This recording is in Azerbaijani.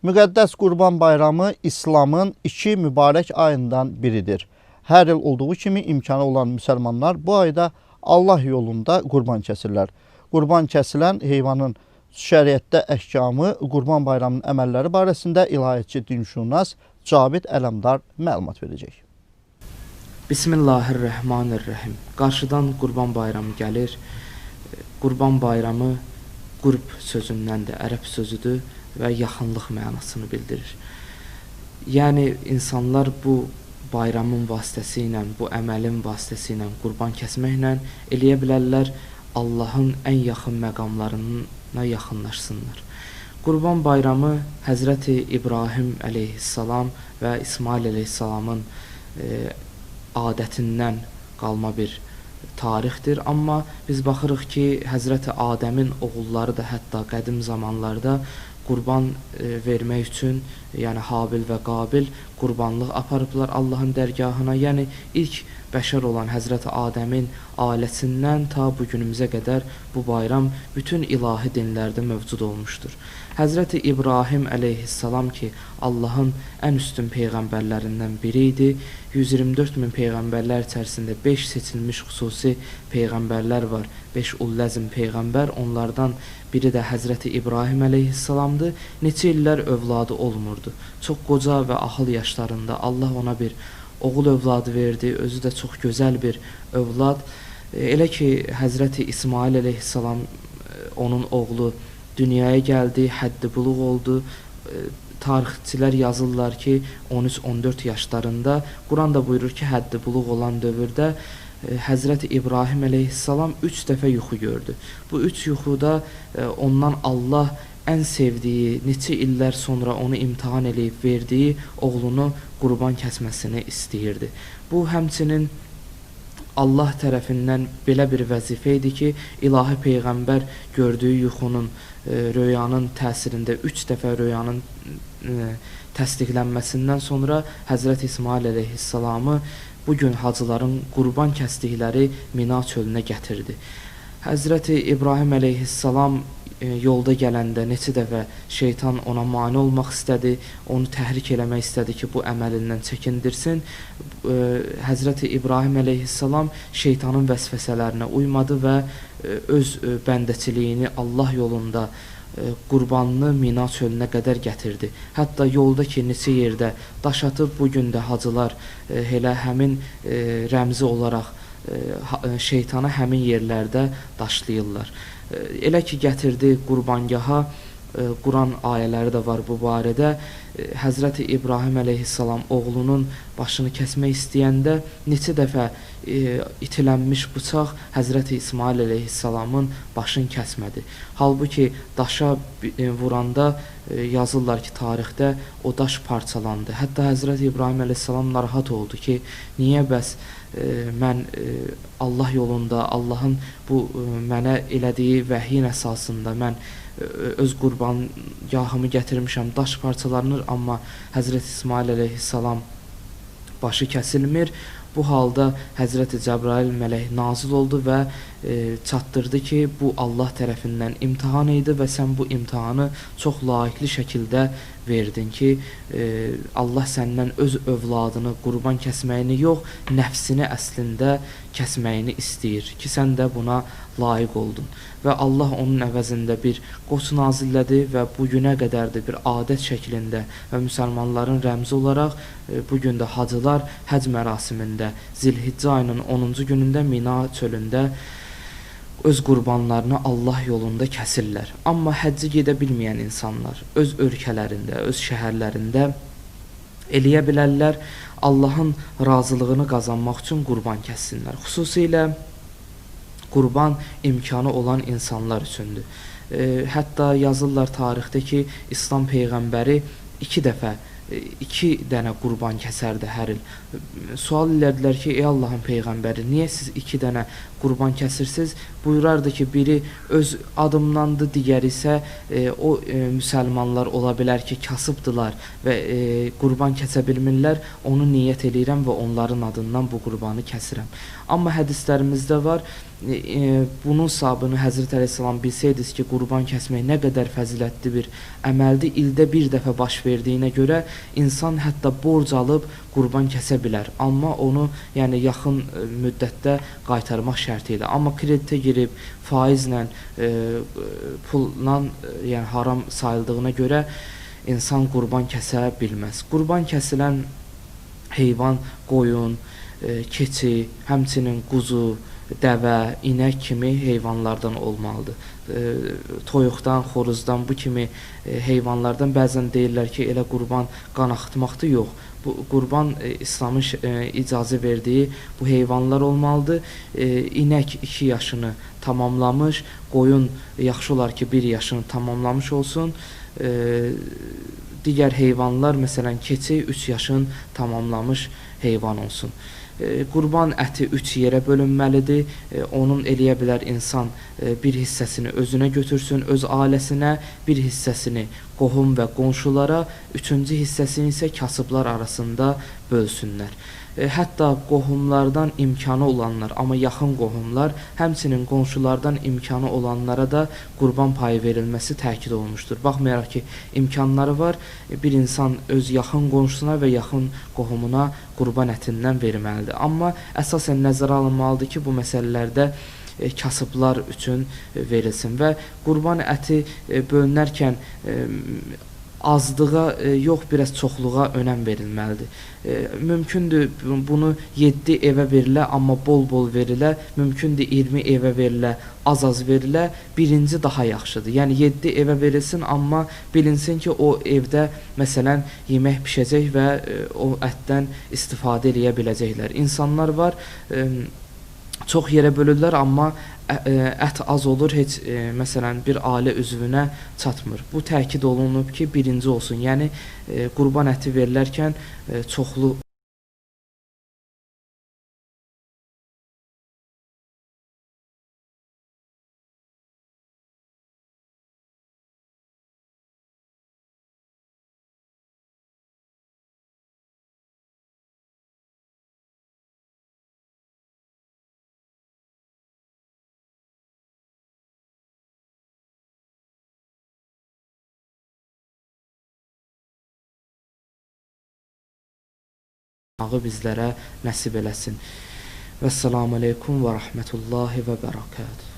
Müqəddəs Qurban Bayramı İslamın iki mübarək ayından biridir. Hər il olduğu kimi imkanı olan müsəlmanlar bu ayda Allah yolunda qurban kəsirlər. Qurban kəsilən heyvanın şəriətdə əhkamı, Qurban Bayramının əməlləri barəsində ilahiyatçı dinşünas Cavid Ələmdar məlumat verəcək. Bismillahirrahmanirrahim. Qarşıdan Qurban Bayramı gəlir. Qurban Bayramı qurb sözündəndir, ərəb sözüdür və yaxınlıq mənasını bildirir. Yəni insanlar bu bayramın vasitəsilə, bu əməlin vasitəsilə, qurban kəsməklə eləyə bilərlər Allahın ən yaxın məqamlarına yaxınlaşsınlar. Qurban bayramı Həzrəti İbrahim əleyhissalam və İsmail əleyhissalamın e, adətindən qalma bir tarixdir, amma biz baxırıq ki, Həzrəti Adəmin oğulları da hətta qədim zamanlarda qurban e, vermək üçün, yəni Habil və Qabil qurbanlıq aparıblar Allahın dərgahına. Yəni ilk bəşər olan Həzrəti Adəmin ailəsindən ta bu günümüzə qədər bu bayram bütün ilahi dinlərdə mövcud olmuşdur. Həzrəti İbrahim əleyhissalam ki, Allahın ən üstün peyğəmbərlərindən biri idi. 124 min peyğəmbərlər içərisində 5 seçilmiş xüsusi peyğəmbərlər var. 5 ulləzm peyğəmbər, onlardan biri də Həzrəti İbrahim əleyhissalamdır. Neçə illər övladı olmurdu. Çox qoca və axıl yaşlarında Allah ona bir oğul övladı verdi. Özü də çox gözəl bir övlad. Elə ki Həzrəti İsmail əleyhissalam onun oğlu dünyaya gəldi, həddi buluq oldu. Tarixçilər yazırlar ki, 13-14 yaşlarında Quran da buyurur ki, həddi buluq olan dövrdə Həzrəti İbrahim əleyhissalam 3 dəfə yuxu gördü. Bu 3 yuxuda ondan Allah ən sevdiyi, neçə illər sonra onu imtahan eləyib verdiyi oğlunu qurban kəsməsini istəyirdi. Bu həmçinin Allah tərəfindən belə bir vəzifə idi ki, ilahi peyğəmbər gördüyü yuxunun, e, röyanın təsirində 3 dəfə röyanın e, təsdiqlənməsindən sonra Həzrət İsmail əleyhissalamı bu gün hacıların qurban kəsdikləri Mina çölünə gətirdi. Həzrəti İbrahim əleyhissalam e, yolda gələndə neçə dəfə şeytan ona mane olmaq istədi, onu təhrik eləmək istədi ki, bu əməlindən çəkindirsin. E, Həzrəti İbrahim əleyhissalam şeytanın vəsvəsələrinə uymadı və öz e, bəndəçiliyini Allah yolunda e, qurbanını Mina çölünə qədər gətirdi. Hətta yolda ki, neçə yerdə daş atıb bu gün də hacılar e, elə həmin rəmzi olaraq şeytana həmin yerlərdə daşlayırlar. Elə ki gətirdi qurbangaha, Quran ayələri də var bu barədə. Həzrəti İbrahim əleyhissalam oğlunun başını kəsmək istəyəndə neçə dəfə e, itilənmiş bıçaq Həzrəti İsmail əleyhissalamın başını kəsmədi. Halbuki daşa e, vuranda e, yazırlar ki, tarixdə o daş parçalandı. Hətta Həzrəti İbrahim əleyhissalam narahat oldu ki, niyə bəs e, mən e, Allah yolunda, Allahın bu e, mənə elədiyi vəhyin əsasında mən e, öz qurbangahımı gətirmişəm, daş parçalanır, amma Həzrət İsmail əleyhissalam başı kəsilmir. Bu halda Həzrəti Cəbrail mələk nazil oldu və e, çatdırdı ki, bu Allah tərəfindən imtahan idi və sən bu imtahanı çox layiqli şəkildə verdin ki, e, Allah səndən öz övladını qurban kəsməyini yox, nəfsini əslində kəsməyini istəyir ki, sən də buna layiq oldun. Və Allah onun əvəzində bir qoç nazillədi və bu günə qədər də bir adət şəklində və müsəlmanların rəmzi olaraq e, bu gün də hacılar həcc mərasimində Zilhiccə ayının 10-cu günündə Mina çölündə öz qurbanlarını Allah yolunda kəsirlər. Amma həccə gedə bilməyən insanlar öz ölkələrində, öz şəhərlərində eləyə bilərlər. Allahın razılığını qazanmaq üçün qurban kəssinlər. Xüsusilə qurban imkanı olan insanlar üçündür. E, hətta yazırlar tarixdə ki, İslam peyğəmbəri 2 dəfə iki dənə qurban kəsərdi hər il. Sual elədilər ki, ey Allahın peyğəmbəri, niyə siz iki dənə qurban kəsirsiniz? Buyurardı ki, biri öz adımdandır, digəri isə e, o e, müsəlmanlar ola bilər ki, kasıbdılar və e, qurban kəsə bilmirlər. Onu niyyət eləyirəm və onların adından bu qurbanı kəsirəm. Amma hədislərimizdə var, e, e, bunun savabını Həzrət Əleyhissalam bilsəydiniz ki, qurban kəsmək nə qədər fəzilətli bir əməldir, ildə bir dəfə baş verdiyinə görə insan hətta borc alıb qurban kəsə bilər. Amma onu yəni yaxın e, müddətdə qaytarmaq şərti ilə. Amma kreditə girib faizlə, e, pulla, e, yəni haram sayıldığına görə insan qurban kəsə bilməz. Qurban kəsilən heyvan qoyun, e, keçi, həmçinin quzu, dəvə, inək kimi heyvanlardan olmalıdır. E, toyuqdan, xoruzdan bu kimi e, heyvanlardan bəzən deyirlər ki, elə qurban qan axıtmaqdır, yox. Bu qurban e, İslamın e, verdiyi bu heyvanlar olmalıdır. E, inək 2 yaşını tamamlamış, qoyun yaxşı olar ki, 1 yaşını tamamlamış olsun. E, digər heyvanlar, məsələn, keçi 3 yaşın tamamlamış heyvan olsun. Qurban əti 3 yerə bölünməlidir. Onun eləyə bilər insan e, bir hissəsini özünə götürsün, öz ailəsinə, bir hissəsini qohum və qonşulara, üçüncü hissəsini isə kasıblar arasında bölsünlər. E, hətta qohumlardan imkanı olanlar, amma yaxın qohumlar, həmçinin qonşulardan imkanı olanlara da qurban payı verilməsi təkid olunmuşdur. Baxmayaraq ki, imkanları var, e, bir insan öz yaxın qonşusuna və yaxın qohumuna qurban ətindən verməlidir. Amma əsasən nəzərə alınmalıdır ki, bu məsələlərdə kasıblar üçün e, verilsin və qurban əti e, bölünərkən e, azlığa e, yox, biraz çoxluğa önəm verilməlidir. E, mümkündür bunu 7 evə verilə, amma bol-bol verilə, mümkündür 20 evə verilə, az-az verilə, birinci daha yaxşıdır. Yəni 7 evə verilsin, amma bilinsin ki, o evdə məsələn yemək bişəcək və e, o ətdən istifadə edə biləcəklər. İnsanlar var, e, çox yerə bölürlər, amma ət az olur, heç e, məsələn bir ailə üzvünə çatmır. Bu təkid olunub ki, birinci olsun. Yəni e, qurban əti verilərkən e, çoxlu ağı bizlərə nəsib eləsin. Vəssalamu aleykum və rahmetullahi və bərəkatuhu.